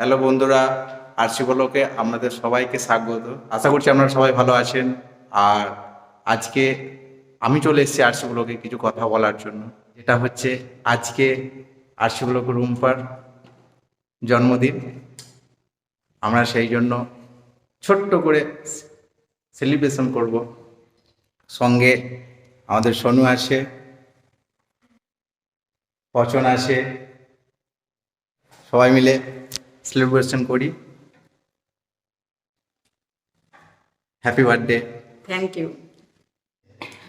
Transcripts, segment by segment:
Hello বন্ধুরা RC বলোকে আপনাদের সবাইকে স্বাগত। আশা করছি আপনারা সবাই ভালো আছেন। আর আজকে আমি চলে এসেছি আরসি বলোকে কিছু কথা বলার জন্য। যেটা হচ্ছে আজকে আরসি বলোক রুম্পার জন্মদিন। আমরা সেই জন্য ছোট্ট করে সেলিব্রেশন করব। সঙ্গে আমাদের সোনু আছে পচন আছে সবাই মিলে সেলিব্রেশন করি হ্যাপি বার্থডে থ্যাংক ইউ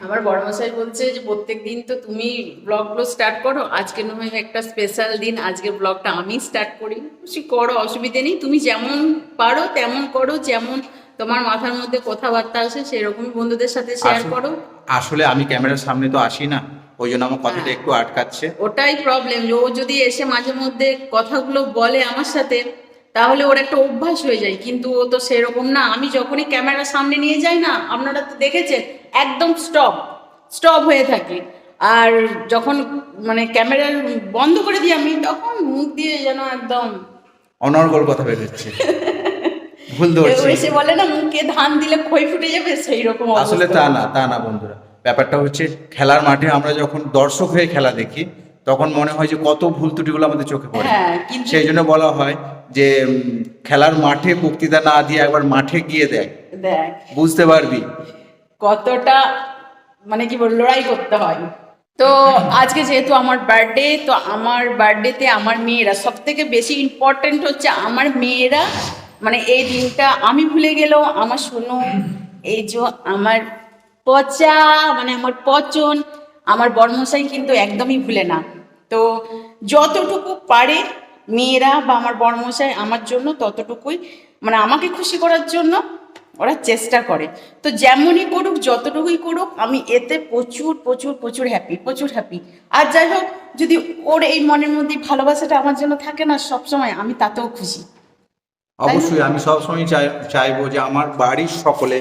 আমার বড় মশাই বলছে যে প্রত্যেক দিন তো তুমি ব্লগগুলো স্টার্ট করো। আজকে নয় একটা স্পেশাল দিন আজকে ব্লগটা আমি স্টার্ট করি। খুশি করো অসুবিধে নেই। তুমি যেমন পারো তেমন করো যেমন তোমার মাথার মধ্যে কথাবার্তা আসে সেরকমই বন্ধুদের সাথে শেয়ার করো। আসলে আমি ক্যামেরার সামনে তো আসি না। ওই জন্য আমার কথাটা হ্যাঁ। একটু আটকাচ্ছে। ওটাই প্রবলেম ও যদি এসে মাঝে মধ্যে কথাগুলো বলে আমার সাথে তাহলে ওর একটা অভ্যাস হয়ে যায়। কিন্তু ও তো সেরকম না। আমি যখনই ক্যামেরার সামনে নিয়ে যাই না আপনারা তো দেখেছেন একদম স্টপ স্টপ হয়ে থাকে। আর যখন মানে ক্যামেরা বন্ধ করে দিই আমি তখন মুখ দিয়ে যেন একদম অনর্গল কথা বেরোচ্ছে ভুল কেউ ধরছি এসে বলে না মুখে ধান দিলে খই ফুটে যাবে সেই রকম আসলে তা না তা না বন্ধুরা। ব্যাপারটা হচ্ছে খেলার মাঠে আমরা যখন দর্শক হয়ে খেলা দেখি তখন মনে হয় যে কত ভুল ত্রুটিগুলো আমাদের চোখে পড়ে। হ্যাঁ সেই জন্য বলা হয় যে খেলার মাঠে বক্তৃতা না দিয়ে একবার মাঠে গিয়ে দেখ। দেখ। বুঝতে পারবি। কতটা মানে কি বল লড়াই করতে হয়। তো আজকে যেহেতু আমার বার্থডে তো আমার বার্থডেতে আমার মেয়েরা সব থেকে বেশি ইম্পর্টেন্ট হচ্ছে আমার মেয়েরা মানে এই দিনটা আমি ভুলে গেলেও আমার শোনো এই যে আমার পচা মানে আমার পচন, আমার বর্মশাই কিন্তু একদমই ভুলে না। তো যতটুকু পারে মেয়েরা বা আমার বর্মশাই আমার জন্য ততটুকুই মানে আমাকে খুশি করার জন্য ওরা চেষ্টা করে। তো যেমনই করুক, যতটুকুই করুক, আমি এতে প্রচুর প্রচুর প্রচুর হ্যাপি প্রচুর হ্যাপি আর যাই হোক, যদি ওর এই মনের মধ্যে ভালোবাসাটা আমার জন্য থাকে না সবসময়, আমি তাতেও খুশি। অবশ্যই, আমি সবসময় চাই, চাইব যে আমার বাড়ির সকলে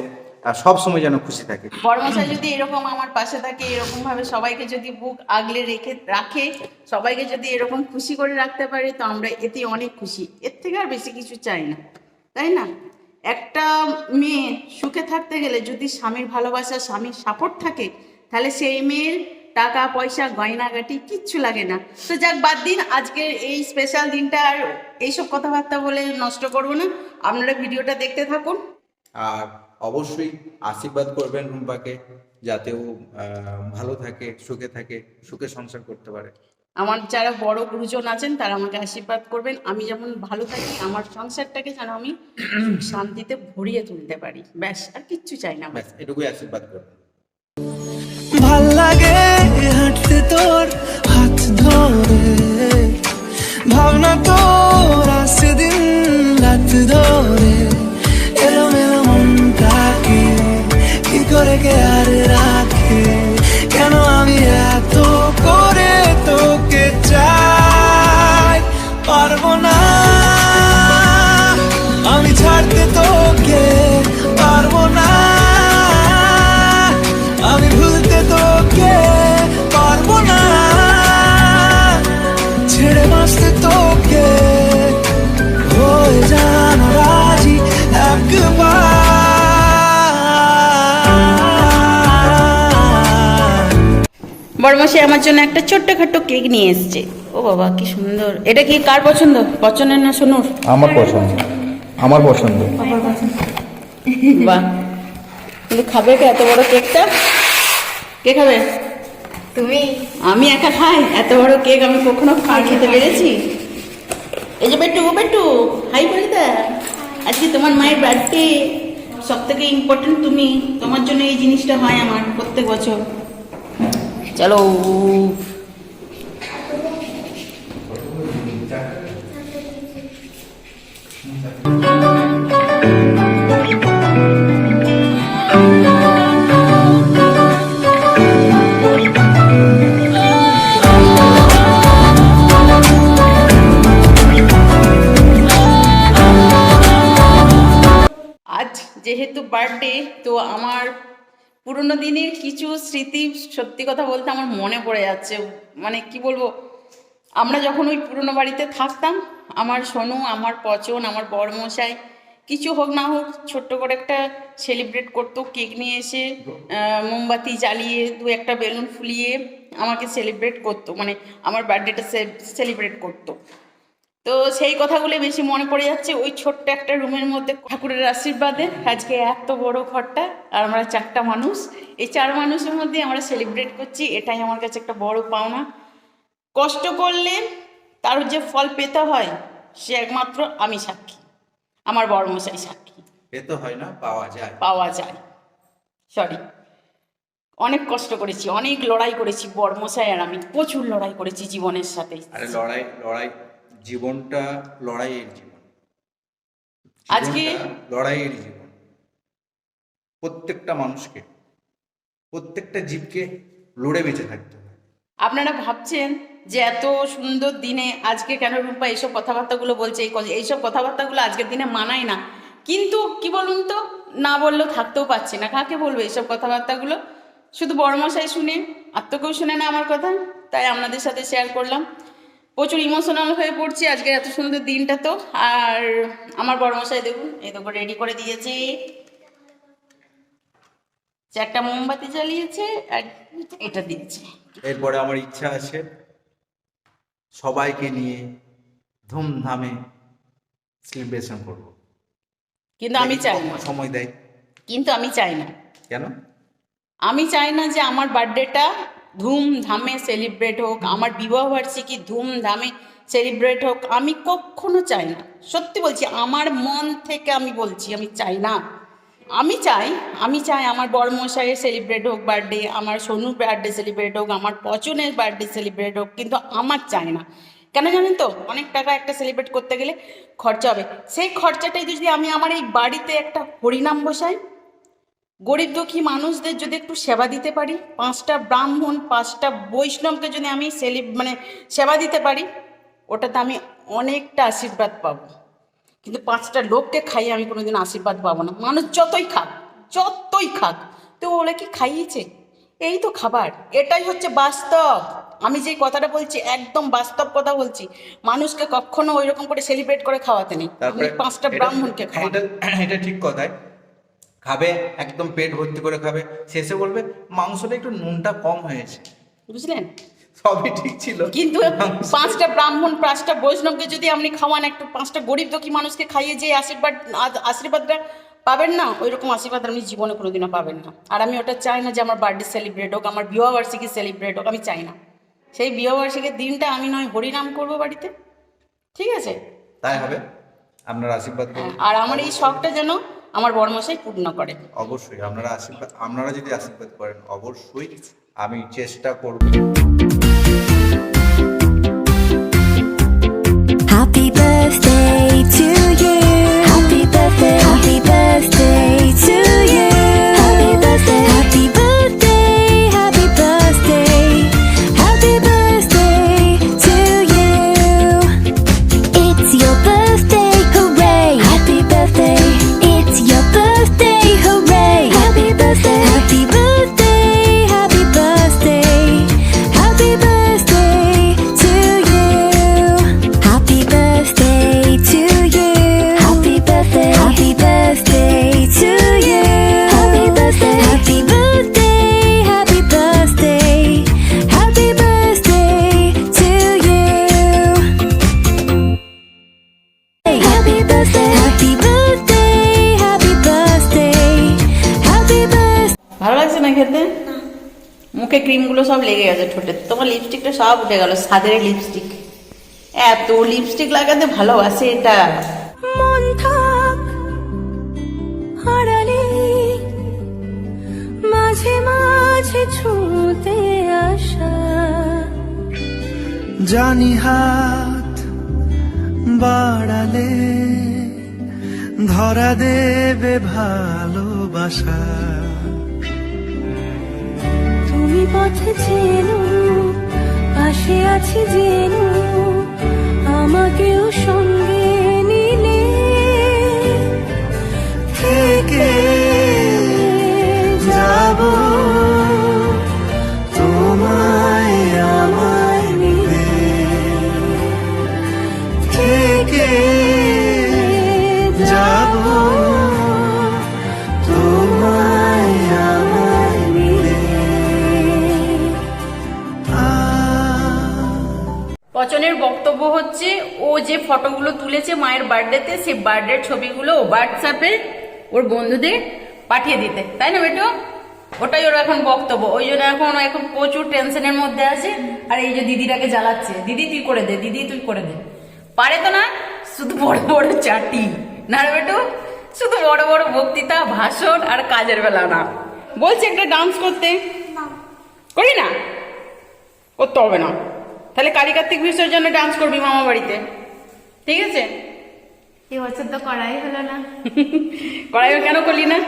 সব সময় যেন খুশি থাকে। বর্মশাই যদি এরকম আমার পাশে থাকে এরকম ভাবে সবাইকে যদি বুক আগলে রেখে রাখে সবাইকে যদি এরকম খুশি করে রাখতে পারে তো আমরা এতে অনেক খুশি। এর থেকে আর বেশি কিছু চাই না তাই না? একটা মেয়ে সুখে থাকতে গেলে যদি স্বামীর ভালোবাসা স্বামীর সাপোর্ট থাকে তাহলে সেই মেয়ের টাকা পয়সা গয়নাগাটি কিচ্ছু লাগে না। তো যাক বাদ দিন আজকের এই স্পেশাল দিনটা আর এইসব কথাবার্তা বলে নষ্ট করব না। আপনারা ভিডিওটা দেখতে থাকুন। আর অবশ্যই আশীর্বাদ করবেন রুম্পাকে যাতে ও ভালো থাকে সুখে থাকে সুখে সংসার করতে পারে। আমার যারা বড় গুরুজন আছেন তারা আমাকে আশীর্বাদ করবেন। আমি যেমন ভালো থাকি আমার সংসারটাকে যেন আমি শান্তিতে ভরিয়ে তুলতে পারি। ব্যাস আর কিচ্ছু চাই না ব্যাস এটুকুই আশীর্বাদ করবেন ভালো লাগে হাঁটতে তোর হাত ধরে। ভাবনা তোর আসে দিন রাত ধরে। বড়মাসে আমার জন্য একটা ছোট্টখাট্ট কেক নিয়ে এসছে। ও বাবা কি সুন্দর। এটা কি কার পছন্দ? পছন্দের না শুনুর আমার পছন্দ। আমার পছন্দ। বাহ কিন্তু খাবে কে এত বড় কেকটা? কে খাবে? তুমি। আমি একা খাই। এত বড় কেক আমি কখনো খাই খেতে পেরেছি? এই যে বেটু ও বেটু। হাই বলি দা আজকে তোমার মায়ের বার্থডে সব থেকে ইম্পর্টেন্ট তুমি। তোমার জন্য এই জিনিসটা হয় আমার প্রত্যেক বছর। চলো আজ যেহেতু বার্থডে তো আমার পুরোনো দিনের কিছু স্মৃতি সত্যি কথা বলতে আমার মনে পড়ে যাচ্ছে। মানে কি বলব? আমরা যখন ওই পুরোনো বাড়িতে থাকতাম, আমার সোনু, আমার পচন, আমার বড়মশাই কিছু হোক না হোক, ছোট্ট করে একটা সেলিব্রেট করতো, কেক নিয়ে এসে মোমবাতি জ্বালিয়ে, দু একটা বেলুন ফুলিয়ে আমাকে সেলিব্রেট করতো। মানে আমার বার্থডেটা সেলিব্রেট করতো। তো সেই কথাগুলো বেশি মনে পড়ে যাচ্ছে। ওই ছোট্ট একটা রুমের মধ্যে ঠাকুরের আশীর্বাদে। আজকে এত বড় ঘরটা আর আমরা চারটা মানুষ। এই চার মানুষের মধ্যে আমরা সেলিব্রেট করছি। এটাই আমার কাছে একটা বড় পাওনা। কষ্ট করলে তার যে ফল পেতে হয় সে একমাত্র আমি সাক্ষী। আমার বড়মশাই সাক্ষী। পেতে হয় না পাওয়া যায়। পাওয়া যায়। সরি অনেক কষ্ট করেছি অনেক লড়াই করেছি বড়মশাই আর আমি। প্রচুর লড়াই করেছি জীবনের সাথে। আরে লড়াই লড়াই জীবনটা লড়াইয়ের জীবন। আজকে- লড়াইয়ের জীবন। প্রত্যেকটা মানুষকে প্রত্যেকটা জীবকে লড়ে বেঁচে থাকতে হয় আপনারা ভাবছেন যে এত সুন্দর দিনে আজকে কেন রূপা এইসব কথাবার্তাগুলো বলছে? এইসব কথাবার্তাগুলো আজকের দিনে মানায় না। কিন্তু কি বলুন তো? না বললেও থাকতেও পারছি না। কাকে বলব এইসব কথাবার্তাগুলো? শুধু বড়মশাই শুনে আর তো কেউ শুনে না আমার কথা। তাই আপনাদের সাথে শেয়ার করলাম। প্রচুর ইমোশনাল হয়ে পড়ছি আজকে এত সুন্দর দিনটা তো। আর আমার বড়মশাই দেখুন এই দেখো রেডি করে দিয়েছি। চারটা মোমবাতি জ্বালিয়েছে আর এটা দিয়েছে। এরপরে আমার ইচ্ছা আছে সবাইকে নিয়ে ধুমধামে সেলিব্রেশন করব। কিন্তু আমি চাই না। সময় দেয়। কিন্তু আমি চাই না। কেন? আমি চাই না যে আমার বার্থডেটা ধুমধামে সেলিব্রেট হোক, আমার বিবাহবার্ষিকী ধুমধামে সেলিব্রেট হোক, আমি কখনো চাই না। সত্যি বলছি, আমার মন থেকে আমি বলছি, আমি চাই না। আমি চাই আমি চাই আমার বড়মশাইয়ের সেলিব্রেট হোক বার্থডে আমার সোনুর বার্থডে সেলিব্রেট হোক, আমার পচনের বার্থডে সেলিব্রেট হোক, কিন্তু আমার চাই না। কেন জানেন তো, অনেক টাকা একটা সেলিব্রেট করতে গেলে খরচা হবে। সেই খরচাটাই যদি আমি আমার এই বাড়িতে একটা হরিনাম বসাই গরিব দুঃখী মানুষদের যদি একটু সেবা দিতে পারি পাঁচটা ব্রাহ্মণ পাঁচটা বৈষ্ণবকে যদি আমি সেলি মানে সেবা দিতে পারি ওটাতে আমি অনেকটা আশীর্বাদ পাবো। কিন্তু পাঁচটা লোককে খাইয়ে আমি কোনোদিন আশীর্বাদ পাবো না। মানুষ যতই খাক যতই খাক তো ওরা কি খাইয়েছে? এই তো খাবার। এটাই হচ্ছে বাস্তব। আমি যে কথাটা বলছি একদম বাস্তব কথা বলছি। মানুষকে কখনো ওই রকম করে সেলিব্রেট করে খাওয়াতে নেই। পাঁচটা ব্রাহ্মণকে খাওয়া এটা এটা ঠিক কথাই। খাবে একদম পেট ভর্তি করে খাবে। শেষে বলবে মাংসটা একটু নুনটা কম হয়েছে। বুঝলেন? সবই ঠিক ছিল। কিন্তু পাঁচটা ব্রাহ্মণ পাঁচটা বৈষ্ণবকে যদি আপনি খাওয়ান একটু পাঁচটা গরিব দুঃখী মানুষকে খাইয়ে যে আশীর্বাদ আশীর্বাদটা পাবেন না? ওই রকম আশীর্বাদ আপনি জীবনে কোনোদিনও পাবেন না। আর আমি ওটা চাই না যে আমার বার্থডে সেলিব্রেট হোক আমার বিবাহবার্ষিকী সেলিব্রেট হোক আমি চাই না। সেই বিবাহবার্ষিকীর দিনটা আমি নয় হরিনাম করব বাড়িতে। ঠিক আছে? তাই হবে। আপনার আশীর্বাদ করুন। আর আমার এই শখটা যেন আমার বর্মশাই পূর্ণ করে। অবশ্যই আপনারা আশীর্বাদ আপনারা যদি আশীর্বাদ করেন অবশ্যই আমি চেষ্টা করব। Happy birthday to ক্রিমগুলো সব লেগে গেছে ঠোঁটে। তোমার লিপস্টিকটা সব উঠে গেল সাদের লিপস্টিক এত লিপস্টিক লাগাতে ভালোবাসে এটা। মন থাক হারালে মাঝে মাঝে ছুঁতে আসা। জানি হাত বাড়ালে ধরা দেবে ভালোবাসা। তুমি পথে পাশে আছি যেন আমাকেও সঙ্গে পচনের বক্তব্য হচ্ছে ও যে ফটোগুলো তুলেছে মায়ের বার্থডেতে সেই বার্থডের ছবিগুলো হোয়াটসঅ্যাপে ওর বন্ধুদের পাঠিয়ে দিতে। তাই না বেটু? ওটাই ওর এখন বক্তব্য। ওই জন্য এখন এখন প্রচুর টেনশনের মধ্যে আছে। আর এই যে দিদিটাকে জ্বালাচ্ছে দিদি তুই করে দে দিদি তুই করে দে। পারে তো না শুধু বড় বড় চাটি। না রে বেটু? শুধু বড় বড় বক্তৃতা ভাষণ আর কাজের বেলা না। বলছে একটা ডান্স করতে। করি না? করতে হবে না। তাহলে কালী কার্তিক বিসর্জনে ডান্স করবি মামা বাড়িতে। ঠিক আছে? এবছর তো করাই হলো না। করাই কেন করলি না?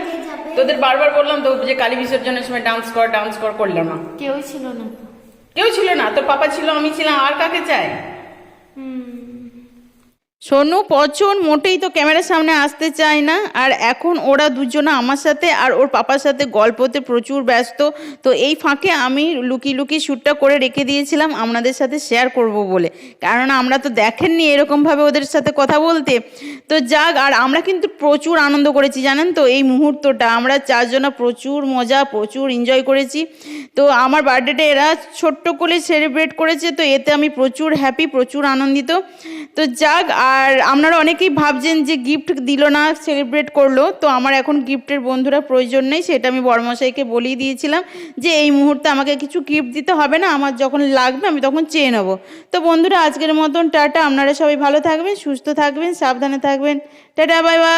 তোদের বারবার বললাম তো যে কালী বিসর্জনের সময় ডান্স কর ডান্স কর করলাম না। কেউ ছিল না। কেউ ছিল না তোর পাপা ছিল আমি ছিলাম আর কাকে চাই? সোনু, পচন মোটেই তো ক্যামেরার সামনে আসতে চায় না। আর এখন ওরা দুজনে আমার সাথে আর ওর পাপার সাথে গল্পতে প্রচুর ব্যস্ত। তো এই ফাঁকে আমি লুকি লুকি শ্যুটটা করে রেখে দিয়েছিলাম আপনাদের সাথে শেয়ার করব বলে। কারণ আমরা তো দেখেননি এরকমভাবে ওদের সাথে কথা বলতে। তো যাক, আর আমরা কিন্তু প্রচুর আনন্দ করেছি, জানেন তো? এই মুহূর্তটা আমরা চারজনা প্রচুর মজা, প্রচুর এনজয় করেছি। তো আমার বার্থডেটা এরা ছোট্ট করে সেলিব্রেট করেছে, তো এতে আমি প্রচুর হ্যাপি প্রচুর আনন্দিত। তো যাক আর আপনারা অনেকেই ভাবছেন যে গিফট দিল না সেলিব্রেট করল, তো আমার এখন গিফটের বন্ধুরা প্রয়োজন নেই, সেটা আমি বর্মশাইকে বলেই দিয়েছিলাম যে এই মুহূর্তে আমাকে কিছু গিফট দিতে হবে না, আমার যখন লাগবে আমি তখন চেয়ে নেব। তো বন্ধুরা, আজকের মতন টাটা, আপনারা সবাই ভালো থাকবেন, সুস্থ থাকবেন, সাবধানে থাকবেন। Tata, bye bye.